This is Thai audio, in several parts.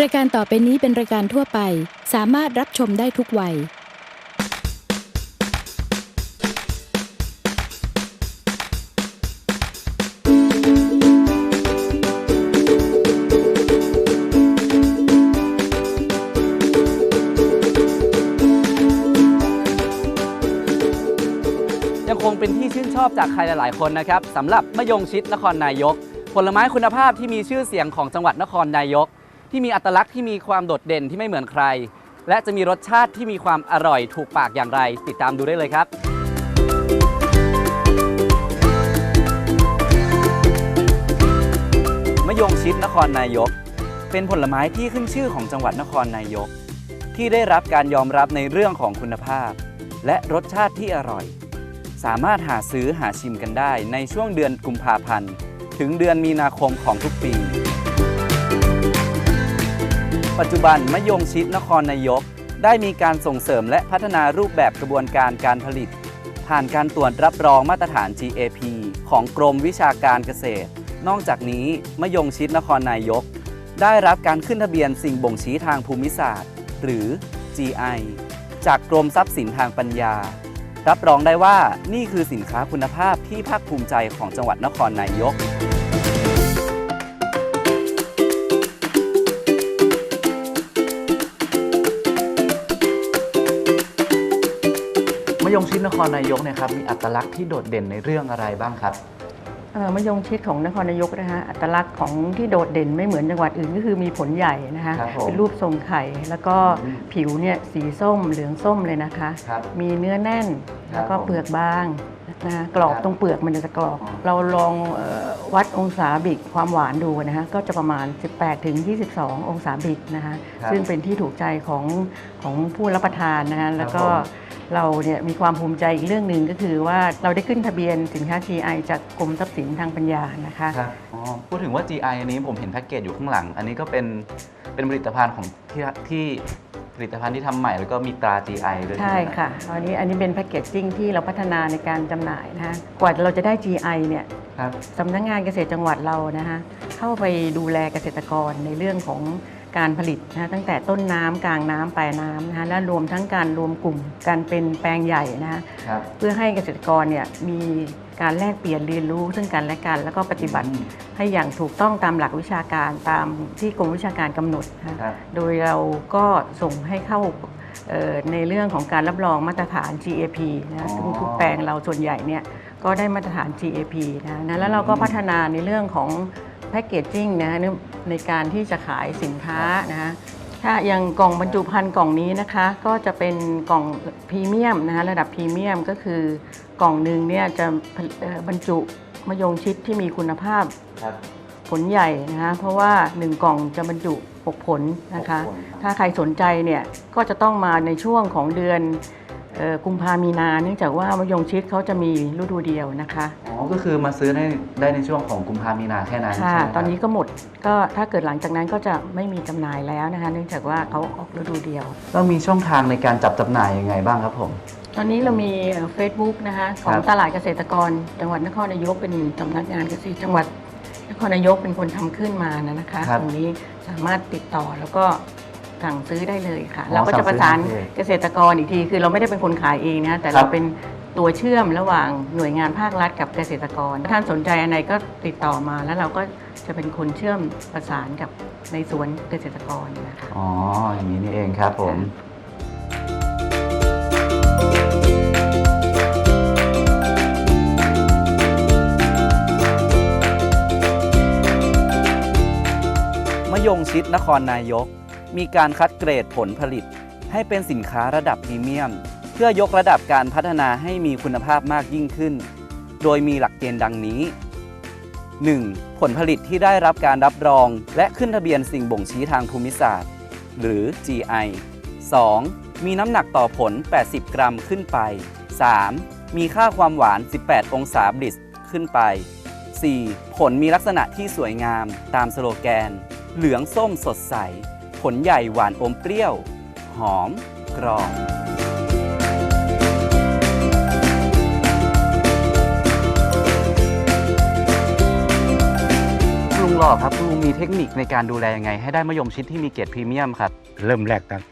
รายการต่อไปนี้เป็นรายการทั่วไป สามารถรับชมได้ทุกวัย ยังคงเป็นที่ชื่นชอบจากใครหลาย ๆ คนนะครับสำหรับมะยงชิดนครนายก ผลไม้คุณภาพที่มีชื่อเสียงของจังหวัดนครนายก ที่มีอัตลักษณ์ที่มีความโดดเด่นที่ไม่เหมือนใคร และจะมีรสชาติที่มีความอร่อยถูกปากอย่างไร ติดตามดูได้เลยครับ มะยงชิดนครนายก เป็นผลไม้ที่ขึ้นชื่อของจังหวัดนครนายก ที่ได้รับการยอมรับในเรื่องของคุณภาพ และรสชาติที่อร่อย สามารถหาซื้อหาชิมกันได้ในช่วงเดือนกุมภาพันธ์ ถึงเดือนมีนาคมของทุกปี ปัจจุบันมะยงชิดนครนายก ได้มีการส่งเสริมและพัฒนารูปแบบกระบวนการการผลิต ผ่านการตรวจรับรองมาตรฐาน GAP ของกรมวิชาการเกษตร นอกจากนี้มะยงชิดนครนายก ได้รับการขึ้นทะเบียนสิ่งบ่งชี้ทางภูมิศาสตร์ หรือ GI จากกรมทรัพย์สินทางปัญญา รับรองได้ว่านี่คือสินค้าคุณภาพที่ภาคภูมิใจของจังหวัดนครนายก ยงชิดนครนายกเนี่ยครับมีอัตลักษณ์ที่โดดเด่นในเรื่องอะไรบ้างครับเอ่อมะยงชิดของนครนายกนะคะอัตลักษณ์ของที่โดดเด่นไม่เหมือนจังหวัดอื่นก็คือมีผลใหญ่นะคะครับผมเป็นรูปทรงไข่ แล้วก็อืมผิวเนี่ยสีส้มเหลืองส้มเลยนะคะ ครับมีเนื้อแน่นครับแล้วก็ผมเปลือกบางนะคะกรอบครับตรงเปลือกมันจะกรอบ อ๋อ เราลองเอ่อวัดองศาบิกความหวานดูนะคะก็จะประมาณ 18ถึง22 องศาบิกนะคะครับซึ่งเป็นที่ถูกใจของของผู้รับประทานนะคะแล้วก็ผม เราเนี่ยมีความภูมิใจอีกเรื่องหนึ่งก็คือว่าเราได้ขึ้นทะเบียนสินค้า GI จากกรมทรัพย์สินทางปัญญานะคะครับอ๋อพูดถึงว่า GI อันนี้ผมเห็นแพ็กเกจอยู่ข้างหลัง อันนี้ก็เป็นเป็นผลิตภัณฑ์ของที่ที่ผลิตภัณฑ์ที่ทำใหม่แล้วก็มีตรา GI ด้วยใช่ไหมค่ะอันนี้อันนี้เป็นแพคเกจจิ้งที่เราพัฒนาในการจำหน่ายนะคะกว่าเราจะได้ GI เนี่ยครับ สำนักงานเกษตรจังหวัดเรานะคะเข้าไปดูแลเกษตรกรในเรื่องของ การผลิตนะคะตั้งแต่ต้นน้ำกลางน้ำปลายน้ำนะคะและรวมทั้งการรวมกลุ่มการเป็นแปลงใหญ่นะคะครับเพื่อให้เกษตรกรเนี่ยมีการแลกเปลี่ยนเรียนรู้ซึ่งกันและกัน แล้วก็ปฏิบัติอืมให้อย่างถูกต้องตามหลักวิชาการตามที่กรมวิชาการกำหนดนะคะครับโดยเราก็ส่งให้เข้าเอ่อในเรื่องของการรับรองมาตรฐาน GAP นะอ๋อซึ่งทุกแปลงเราส่วนใหญ่เนี่ยก็ได้มาตรฐาน GAP นะนะแล้วเราก็พัฒนาในเรื่องของแพคเกจจิ้งนะ ในในการที่จะขายสินค้านะฮะถ้าอย่างกล่องบรรจุภัณฑ์กล่องนี้นะคะ ก็จะเป็นกล่องพรีเมียมนะคะระดับพรีเมียมก็คือกล่องหนึ่งเนี่ยจะเอ่อบรรจุมะยงชิดที่มีคุณภาพครับผลใหญ่นะคะเพราะว่า 1 กล่องจะบรรจุ6ผลนะคะหกผลครับถ้าใครสนใจเนี่ยก็จะต้องมาในช่วงของเดือนเอ่อกุมภามีนาเนื่องจากว่ามะยงชิดเขาจะมีฤดูเดียวนะคะอ๋อก็คือมาซื้อได้ได้ในช่วงของกุมภามีนาแค่นั้นค่ะใช่ไหมรับตอนนี้ก็หมดก็ถ้าเกิดหลังจากนั้นก็จะไม่มีจำหน่ายแล้วนะคะ เนื่องจากว่าเขาออกฤดูเดียว เรามีช่องทางในการจับจำหน่ายยังไงบ้างครับผม ตอนนี้เรามีเฟซบุ๊กนะคะของครับตลาดเกษตรกร จังหวัดนครนายกเป็นสำนักงานเกษตรจังหวัดนครนายกเป็นคนทำขึ้นมานะนะคะครับตรงนี้สามารถติดต่อแล้วก็ สั่งซื้อได้เลยค่ะอ๋อเราก็จะประสานสั่งซื้อได้เลยเกษตรกรอีกที คือเราไม่ได้เป็นคนขายเองนะแต่ครัเราบเป็นตัวเชื่อมระหว่างหน่วยงานภาครัฐกับเกษตรกรถ้าท่านสนใจอะไรก็ติดต่อมาแล้วเราก็จะเป็นคนเชื่อมประสานกับในสวนเกษตรกรนะคะอ๋ออย่างนี้นี่เองครับผมมะยงชิดนครนายก มีการคัดเกรดผลผลิต ให้เป็นสินค้าระดับพรีเมียม เพื่อยกระดับการพัฒนาให้มีคุณภาพมากยิ่งขึ้น โดยมีหลักเกณฑ์ดังนี้ 1. ผลผลิตที่ได้รับการรับรอง และขึ้นทะเบียนสิ่งบ่งชี้ทางภูมิศาสตร์ หรือ GI 2. มีน้ำหนักต่อผล 80 กรัมขึ้นไป 3. มีค่าความหวาน 18 องศาบริสขึ้นไป 4. ผลมีลักษณะที่สวยงามตามสโลแกน เหลืองส้มสดใส ผลใหญ่หวานอมเปรี้ยว หอม กรอบปรุงรหล่อครับคุณลุงมีเทคนิคในการดูแลยังไง ให้ได้มะยงชิดที่มีเกรดพรีเมียมครับ เริ่มแรกตั้ง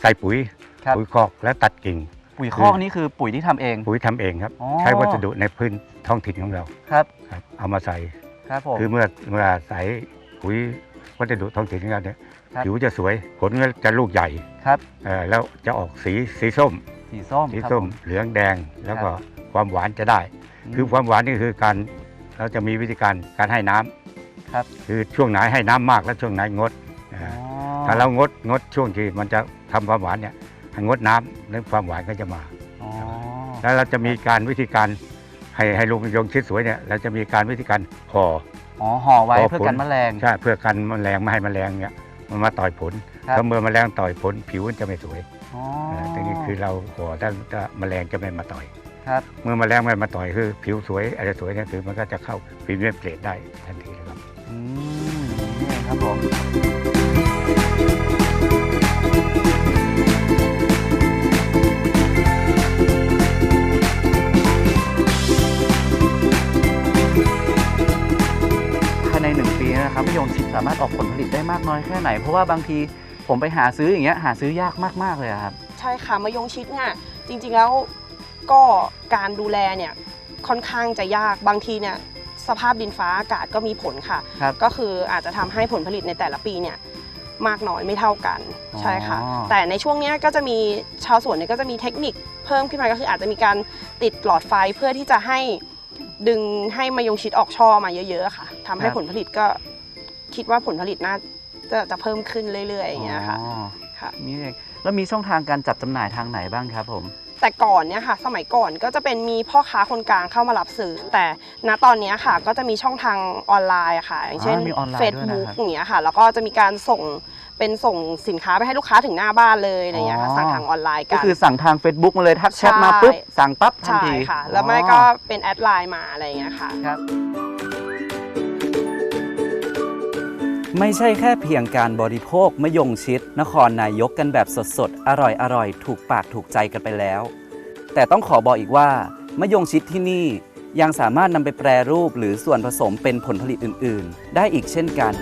ใส่ปุ๋ย ครับ ปุ๋ยคอกแล้วตัดกิ่ง ปุ๋ยคอกนี่คือปุ๋ยที่ทำเอง ปุ๋ยทำเองครับ อ๋อ ใช้วัสดุในพื้นท้องถิ่นของเราครับครับเอามาใส่ ครับผม คือเมื่อเมื่อใส่ปุ๋ยวัสดุท้องถิ่นของเราเนี่ยครับ ผิวจะสวยผลก็จะลูกใหญ่ครับเอ่อแล้วจะออกสีสีส้ม สีส้มสีครับส้มผเหลืองแดงแล้วก็ครับความหวานจะได้มคือความหวานนี่คือการเราจะมีวิธีการการให้น้ำครับ คือช่วงไหนให้น้ำมากและช่วงไหนงดอ๋อถ้าเรางดงดช่วงที่มันจะทำความหวานเนี่ยให้งดน้ำแล้วความหวานก็จะมาอ๋อแล้วเราจะมีการวิธีการให้ให้ลูกมะยงชิดสวยเนี่ยเราจะมีการวิธีการห่ออ๋อห่อไว้ห่อเพื่อผลกันแมลงใช่เพื่อกันแมลงไม่ให้แมลงเนี่ย มันมาต่อยผลครับ ถ้าเมื่อแมลงต่อยผลผิวมันจะไม่สวยอ๋อเออตรงนี้คือเราห่อถ้าถ้าแมลงจะไม่มาต่อย ครับ เมื่อแมลงไม่มาต่อยคือ ผิวสวยอะไรสวยเนี่ยคือมันก็จะเข้าพรีเมียมเกรดได้ทันทีเลยครับ อืมอย่างนี้เองครับผม ยงชิดสามารถออกผลผลิตได้มากน้อยแค่ไหน เพราะว่าบางทีผมไปหาซื้ออย่างเงี้ยหาซื้อยากมากๆเลยอะครับ ใช่ค่ะมะยงชิดเนี่ยจริงๆแล้วก็การดูแลเนี่ยค่อนข้างจะยากบางทีเนี่ยสภาพดินฟ้าอากาศก็มีผลค่ะ ครับ ก็คืออาจจะทำให้ผลผลิตในแต่ละปีเนี่ยมากน้อยไม่เท่ากันอ๋อ ใช่ค่ะ แต่ในช่วงเนี้ยก็จะมีชาวสวนเนี่ยก็จะมีเทคนิคเพิ่มขึ้นมาก็คืออาจจะมีการติดหลอดไฟเพื่อที่จะให้ดึงให้มะยงชิดออกช่อมาเยอะๆค่ะทำให้ผลผลิตก็ คิดว่าผลผลิตน่าจะจะเพิ่มขึ้นเรื่อยๆอย่างเงี้ยค่ะอ๋อค่ะ นี่เองแล้วมีช่องทางการจัดจำหน่ายทางไหนบ้างครับผม แต่ก่อนเนี่ยค่ะ สมัยก่อนก็จะเป็นมีพ่อค้าคนกลางเข้ามารับซื้อ แต่ณตอนเนี้ยค่ะ ก็จะมีช่องทางออนไลน์อะค่ะ อย่างเช่น อ่ามีออนไลน์ด้วยนะครับ Facebook อย่างเงี้ยค่ะ แล้วก็จะมีการส่งเป็นส่งสินค้าไปให้ลูกค้าถึงหน้าบ้านเลยอะไรเงี้ยค่ะอ๋อ สั่งทางออนไลน์ก็กัน คือสั่งทาง Facebook มาเลยทักแชทใช่มาปุ๊บสั่งปั๊บทันใช่ทีค่ะ แล้วไม่ก็เป็นแอดไลน์มาอะไรเงี้ยค่ะ ครับ ไม่ใช่แค่เพียงการบริโภคมะยงชิด นครนายกกันแบบสดๆ อร่อยๆถูกปากถูกใจกันไปแล้ว แต่ต้องขอบอกอีกว่ามะยงชิดที่นี่ยังสามารถนำไปแปรรูปหรือส่วนผสมเป็นผลผลิตอื่น ๆ ได้อีกเช่นกัน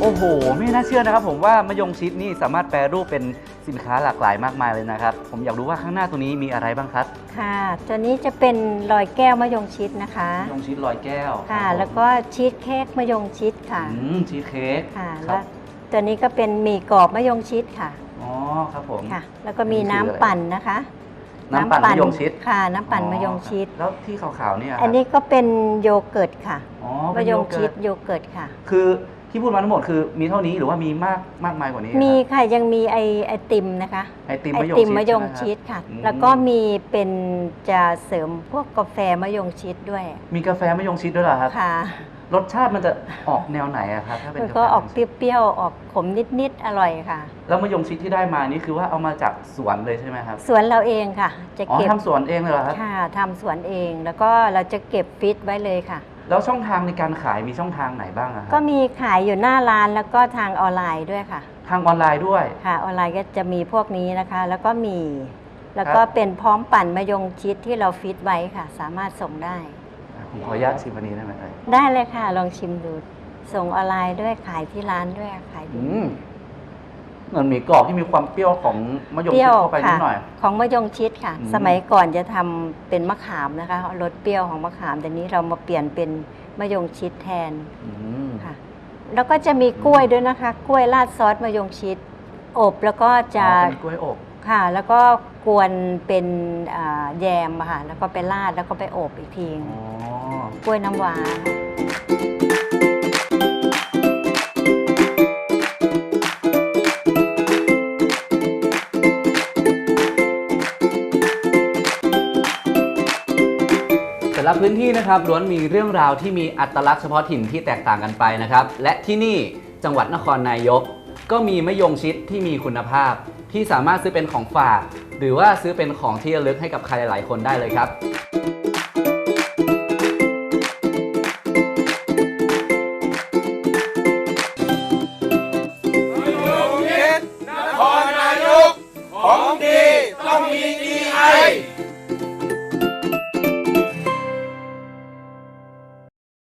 โอ้โห ไม่น่าเชื่อนะครับผมว่ามะยงชิดนี่สามารถแปรรูปเป็น สินค้าหลากหลายมากมายเลยนะครับ ผมอยากรู้ว่าข้างหน้าตัวนี้มีอะไรบ้างครับค่ะ ตัวนี้จะเป็นลอยแก้วมะยงชิดนะคะมะยงชิดลอยแก้วค่ะ รับผมแล้วก็ชีสเค้กมะยงชิดค่ะอืมชีสเค้กค่ะครัแล้บวตัวนี้ก็เป็นหมี่กรอบมะยงชิดค่ะอ๋อครับผม ค่ะ แล้วก็มีอันนี้คือน้ำอะไรปั่นนะคะน้ำปั่นมะยงชิดค่ะ น้ำปั่นมะยงชิด อ๋อแล้วที่ขาวๆเนี่ยครับอันนี้ก็เป็นโยเกิร์ตค่ะอ๋อมะเป็นยโยงเกิชิร์ดตโยเกิร์ตค่ะ คือ ที่พูดมาทั้งหมดคือมีเท่านี้หรือว่ามีมากมากมายกว่านี้มีครับค่ะยังมีไอไอติมนะคะไอติมไอมะยงติมชิดมะยงใไหครับชิดค่ะอืมแล้วก็มีเป็นจะเสริมพวกกาแฟมะยงชิดด้วย มีกาแฟมะยงชิดด้วยเหรอครับค่ะรสชาติมันจะออกแนวไหนอะครับถ้าเป็นมันกาแฟก็ออกมะยงเปชิดรี้ยวๆออกขมนิดๆอร่อยค่ะ แล้วมะยงชิดที่ได้มานี่คือว่าเอามาจากสวนเลยใช่ไหมครับสวนเราเองค่ะ จะอ๋อเก็บทำสวนเองเลยเหรอครับค่ะทำสวนเองแล้วก็เราจะเก็บฟิตไว้เลยค่ะ แล้วช่องทางในการขายมีช่องทางไหนบ้างอะคก็รับมีขายอยู่หน้าร้านแล้วก็ทางออนไลน์ด้วยค่ะ ทางออนไลน์ด้วย ค่ะ ออนไลน์ก็จะมีพวกนี้นะคะ แล้วก็มี แล้วก็เป็นพร้อมปั่นมะยงชิดที่เราฟิตไว้ค่ะ สามารถส่งได้ ผมขออนุญาตชิมอันนี้ได้ไหมเอ่ยได้เลยค่ะ ลองชิมดู ส่งออนไลน์ด้วยขายที่ร้านด้วยขายดีอืม เหมือนหมี่กรอบที่มีความเปรี้ยวของมะยงเปรี้ชิยดวเข้าไปนิค่ะดหน่อย ของมะยงชิดค่ะ อืม สมัยก่อนจะทำเป็นมะขามนะคะรสเปรี้ยวของมะขามแต่นี้เรามาเปลี่ยนเป็นมะยงชิดแทนอืมค่ะ แล้วก็จะมีกล้วยด้วยนะคะ กล้วยราดซอสมะยงชิด อบแล้วก็จะอ๋อเป็นกล้วยอบค่ะ แล้วก็กวนเป็นอ่าแยมอะค่ะแล้วก็ไปราดแล้วก็ไปอบอีกทีอ๋อ กล้วยน้ำว้า ละพื้นที่นะครับล้วนมีเรื่องราวที่มีอัตลักษณ์เฉพาะถิ่นที่แตกต่างกันไปนะครับ และที่นี่จังหวัดนครนายก ก็มีมะยงชิดที่มีคุณภาพ ที่สามารถซื้อเป็นของฝาก หรือว่าซื้อเป็นของที่ระลึกให้กับใครหลายๆคนได้เลยครับ